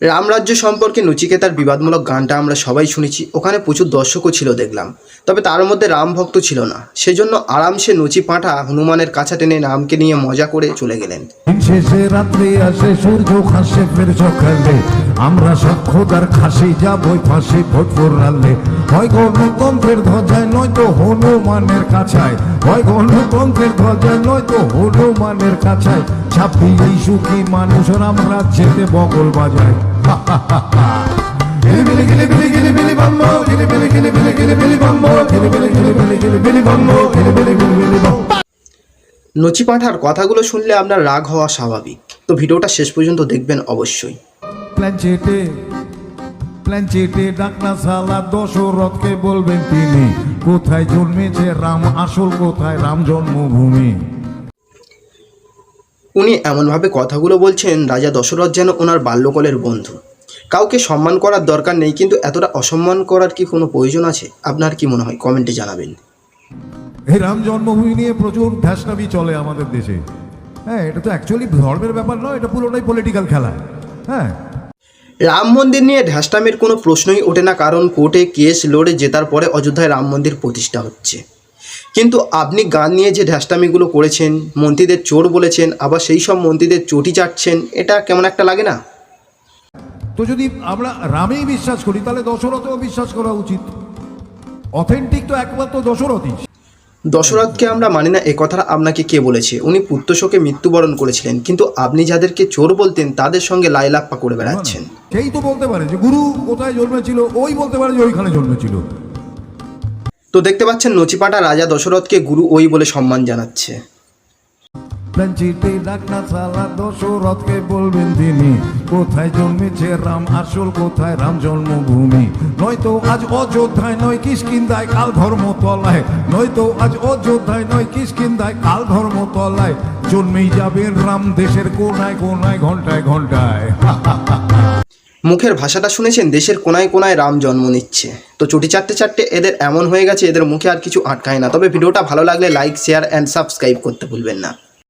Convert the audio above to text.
রামরাজ্য সম্পর্কে নচিকেতার বিবাদমূলক গানটা আমরা সবাই শুনেছি, ওখানে প্রচুর দর্শকও ছিল দেখলাম। তবে তার মধ্যে রাম ভক্ত ছিল না। সেজন্য আরামসে নচি পাঁঠা হনুমানের কাছা টেনে রামকে নিয়ে মজা করে চলে গেলেন। আসে, সূর্য খাসে ফের সকালে আমরা সব খোদার খাসি যাবই ফাঁসি ভোটপুর রালে। হয় গণতন্ত্রের ধ্বজায় নয়তো হনুমানের কাছায়। হয় গণতন্ত্রের ধ্বজায় নয়তো হনুমানের কাছায়। ছাপিয়েই সুখী মানুষ রাম রাজ্যেতে বগল বাজায়। গিলি গিলি বিলি গিলি বাম্বো গিলি বিলি গিলি বিলি গিলি বিলি বাম্বো গিলি বিলি গিলি বিলি গিলি বিলি বাম্বো গিলি বিলি গিলি বিলি বাম্বো নচি পাঁঠার কথাগুলো শুনলে আপনার রাগ হওয়া স্বাভাবিক। তো ভিডিওটা শেষ পর্যন্ত দেখবেন অবশ্যই। প্ল্যানচেটে প্ল্যানচেটে ডাকনা সালা দশরথকে বলবেন তিনি কোথায় জন্মেছে রাম আসল কোথায় রাম জন্মভূমি? উনি এমনভাবে কথাগুলো বলছেন রাজা দশরথ যেন ওনার বাল্যকালের বন্ধু। কাউকে সম্মান করার দরকার নেই কিন্তু এতটা অসম্মান করার কি কোনো প্রয়োজন আছে? আপনার কি মনে হয় কমেন্টে জানাবেন। এই রাম জন্মভূমি নিয়ে প্রচুর ধ্যাসনাবি চলে আমাদের দেশে। হ্যাঁ এটা তো অ্যাকচুয়ালি ধর্মের ব্যাপার নয় এটা পুরোটাই পলিটিক্যাল খেলা। হ্যাঁ রাম মন্দির নিয়ে ঢ্যাসটামের কোনো প্রশ্নই ওঠে না, কারণ কোর্টে কেস লড়ে জেতার পরে অযোধ্যায় রাম মন্দির প্রতিষ্ঠা হচ্ছে। কিন্তু আপনি গান নিয়ে যে ঢ্যাসটামিগুলো করেছেন, মন্ত্রীদের চোর বলেছেন, আবার সেই সব মন্ত্রীদের চটি চাটছেন, এটা কেমন একটা লাগে না? তো যদি আমরা রামেই বিশ্বাস করি, তাহলে দশরথেও বিশ্বাস করা উচিত। অথেন্টিক তো একমাত্র দশরথই। দশরথকে আমরা মানি না এ কথাটা আপনাকে কে বলেছে? উনি পুত্রশোকে মৃত্যুবরণ করেছিলেন কিন্তু আপনি যাদেরকে চোর বলতেন তাদের সঙ্গে লাইলাপ্পা করে বেড়াচ্ছেন। সেই তো বলতে পারে যে গুরু কোথায় জন্মেছিল? ওই বলতে পারে যে ওইখানে জন্মেছিল। তো দেখতে পাচ্ছেন নচিপাটা রাজা দশরথকে গুরু ওই বলে সম্মান জানাচ্ছে। প্ল্যানচিটে ডাকনা সালা দশরথকে বলবেন তিনি, কোথায় জন্মেছে রাম আসল, কোথায় রাম জন্মভূমি? নয়তো আজ অযোধ্যায় নয় কিসকিন্দায় কাল ধর্মতলায় নয়তো আজ অযোধ্যায় নয় কিসকিন্দায় কাল ধর্মতলায় জন্মেই যাবেন রাম দেশের কোনায় কোনায়, ঘন্টায় ঘন্টায়। মুখের ভাষাটা শুনেছেন, দেশের কোনায় কোনায় রাম জন্ম নিচ্ছে। তো চটি চারটে চারটে এদের এমন হয়ে গেছে, এদের মুখে আর কিছু আটকায় না। তবে ভিডিওটা ভালো লাগলে লাইক শেয়ার অ্যান্ড সাবস্ক্রাইব করতে ভুলবেন না।